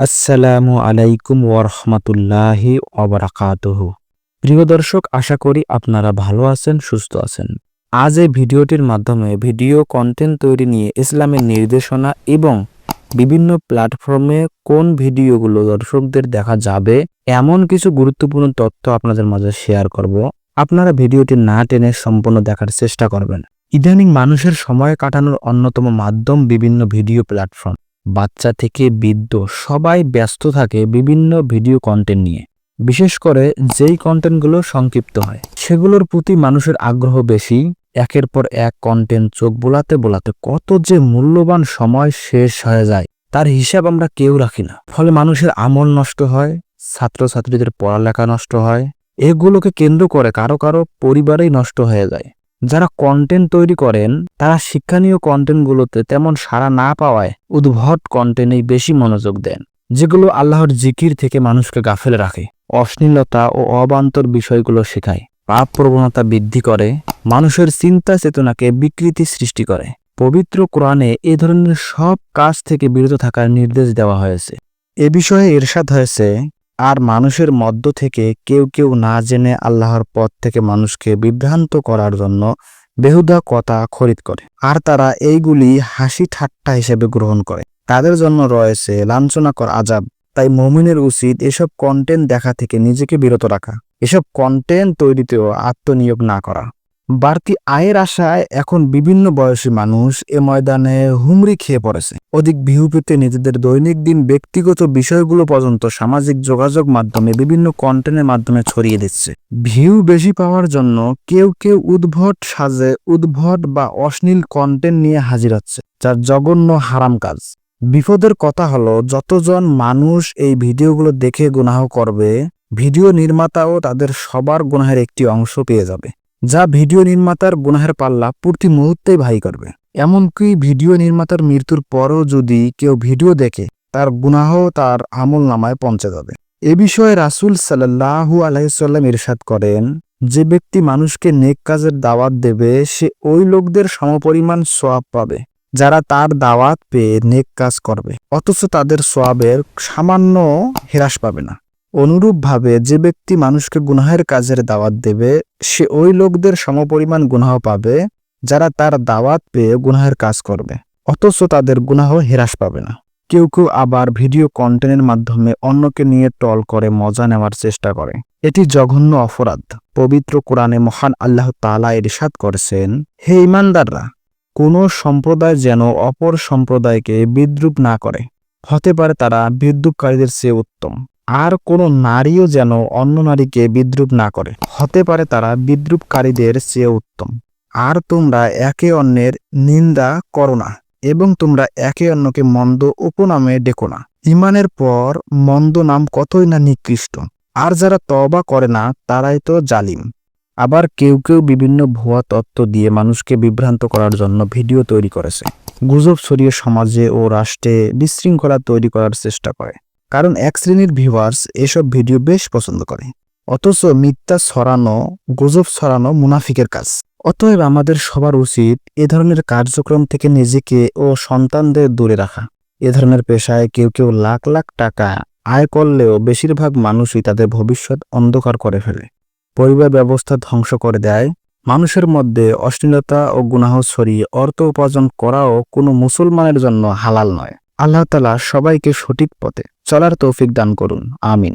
আসসালামু আলাইকুম ওরহমতুল্লাহি অবরাকাতুহু প্রিয় দর্শক, আশা করি আপনারা ভালো আছেন, সুস্থ আছেন। আজ এই ভিডিওটির মাধ্যমে ভিডিও কন্টেন্ট তৈরি নিয়ে ইসলামের নির্দেশনা এবং বিভিন্ন প্ল্যাটফর্মে কোন ভিডিওগুলো দর্শকদের দেখা যাবে, এমন কিছু গুরুত্বপূর্ণ তথ্য আপনাদের মাঝে শেয়ার করব। আপনারা ভিডিওটি না টেনে সম্পূর্ণ দেখার চেষ্টা করবেন। ইদানিং মানুষের সময় কাটানোর অন্যতম মাধ্যম বিভিন্ন ভিডিও প্ল্যাটফর্ম বাচ্চা থেকে বৃদ্ধ সবাই ব্যস্ত থাকে বিভিন্ন ভিডিও কন্টেন্ট নিয়ে। বিশেষ করে যেই কন্টেন্টগুলো সংক্ষিপ্ত হয়। সেগুলোর প্রতি মানুষের আগ্রহ বেশি। একের পর এক কন্টেন্ট চোখ বোলাতে বোলাতে কত যে মূল্যবান সময় শেষ হয়ে যায়, তার হিসাব আমরা কেউ রাখি না। ফলে মানুষের আমল নষ্ট হয়, ছাত্রছাত্রীদের পড়ালেখা নষ্ট হয়, এগুলোকে কেন্দ্র করে কারও কারও পরিবারেই নষ্ট হয়ে যায়। যারা কন্টেন্ট তৈরি করেন, তারা শিক্ষণীয় কন্টেন্টগুলোতে তেমন সাড়া না পাওয়ায় উদ্ভট কন্টেন্টেই বেশি মনোযোগ দেন, যেগুলো আল্লাহর জিকির থেকে মানুষকে গাফেল রাখে, অশ্লীলতা ও অবান্তর বিষয়গুলো শেখায়, পাপ প্রবণতা বৃদ্ধি করে, মানুষের চিন্তা চেতনাকে বিকৃতি সৃষ্টি করে। পবিত্র কোরআনে এ ধরনের সব কাজ থেকে বিরত থাকার নির্দেশ দেওয়া হয়েছে। এ বিষয়ে ইরশাদ হয়েছে আর মানুষের মধ্য থেকে কেউ কেউ না জেনে আল্লাহর পথ থেকে মানুষকে বিভ্রান্ত করার জন্য বেহুদা কথা খরিদ করে। আর তারা এইগুলি হাসি ঠাট্টা হিসেবে গ্রহণ করে। তাদের জন্য রয়েছে লাঞ্ছনাকর আজাব তাই মমিনের উচিত এসব কন্টেন্ট দেখা থেকে নিজেকে বিরত রাখা। এসব কন্টেন্ট তৈরিতেও আত্মনিয়োগ না করা। বাড়তি আয়ের আশায় এখন বিভিন্ন বয়সী মানুষ এ ময়দানে হুমড়ি খেয়ে পড়েছে। অধিক ভিউ পেতে নিজেদের দৈনিক দিন ব্যক্তিগত বিষয়গুলো পর্যন্ত সামাজিক যোগাযোগ মাধ্যমে বিভিন্ন কন্টেন্টের মাধ্যমে ছড়িয়ে দিচ্ছে। ভিউ বেশি পাওয়ার জন্য কেউ কেউ উদ্ভট সাজে উদ্ভট বা অশ্লীল কন্টেন্ট নিয়ে হাজির হচ্ছে, যার জঘন্য হারাম কাজ। বিপদের কথা হলো, যতজন মানুষ এই ভিডিওগুলো দেখে গুনাহ করবে, ভিডিও নির্মাতাও তাদের সবার গুনাহের একটি অংশ পেয়ে যাবে। যা ভিডিও নির্মাতার গুনাহের পাল্লা প্রতি মুহূর্তেই ভাই করবে। এমনকি ভিডিও নির্মাতার মৃত্যুর পরও যদি কেউ ভিডিও দেখে, তার গুনাহ তার আমল নামায় পৌঁছে যাবে। এ বিষয়ে রাসুল সাল্লাহু আলাইসাল্লাম ইরশাদ করেন, যে ব্যক্তি মানুষকে নেক কাজের দাওয়াত দেবে, সে ওই লোকদের সমপরিমাণ সোয়াব পাবে, যারা তার দাওয়াত পেয়ে নেক কাজ করবে, অথচ তাদের সোয়াবের সামান্য হ্রাস পাবে না। অনুরূপভাবে যে ব্যক্তি মানুষকে গুনাহের কাজের দাওয়াত দেবে, সে ওই লোকদের সমপরিমাণ গুনাহ পাবে যারা তার দাওয়াত পেয়ে গুনাহের কাজ করবে। অথচ তাদের গুনাহ হ্রাস পাবে না। কেউ কেউ আবার ভিডিও কন্টেন্টের মাধ্যমে অন্যকে নিয়ে টল করে, মজা নেওয়ার চেষ্টা করে। এটি জঘন্য অপরাধ। পবিত্র কোরআনে মহান আল্লাহ তালা ইরশাদ করেছেন, হে ইমানদাররা কোনো সম্প্রদায় যেন অপর সম্প্রদায়কে বিদ্রুপ না করে। হতে পারে তারা বিদ্রুপকারীদের চেয়ে উত্তম। আর কোনো নারীও যেন অন্য নারীকে বিদ্রুপ না করে। হতে পারে তারা বিদ্রুপকারীদের চেয়ে উত্তম। আর তোমরা একে অন্যের নিন্দা করো না এবং তোমরা একে অন্যকে মন্দ উপনামে ডেকো না। ইমানের পর মন্দ নাম কতই না নিকৃষ্ট। আর যারা তবা করে না, তারাই তো জালিম। আবার কেউ কেউ বিভিন্ন ভুয়া তত্ত্ব দিয়ে মানুষকে বিভ্রান্ত করার জন্য ভিডিও তৈরি করেছে। গুজব ছড়িয়ে সমাজে ও রাষ্ট্রে বিশৃঙ্খলা তৈরি করার চেষ্টা করে। কারণ এক শ্রেণির ভিউয়ার্স এসব ভিডিও বেশ পছন্দ করে। অথচ মিথ্যা ছড়ানো, গুজব ছড়ানো মুনাফিকের কাজ। অতএব আমাদের সবার উচিত এ ধরনের কার্যক্রম থেকে নিজেকে ও সন্তানদের দূরে রাখা। এ ধরনের পেশায় কেউ কেউ লাখ লাখ টাকা আয় করলেও বেশিরভাগ মানুষই তাদের ভবিষ্যৎ অন্ধকার করে ফেলে। পরিবার ব্যবস্থা ধ্বংস করে দেয়। মানুষের মধ্যে অশ্লীলতা ও গুনাহ ছড়িয়ে অর্থ উপার্জন করাও কোনো মুসলমানের জন্য হালাল নয়। আল্লাহ তালা সবাইকে সঠিক পথে চলার তৌফিক দান করুন আমিন।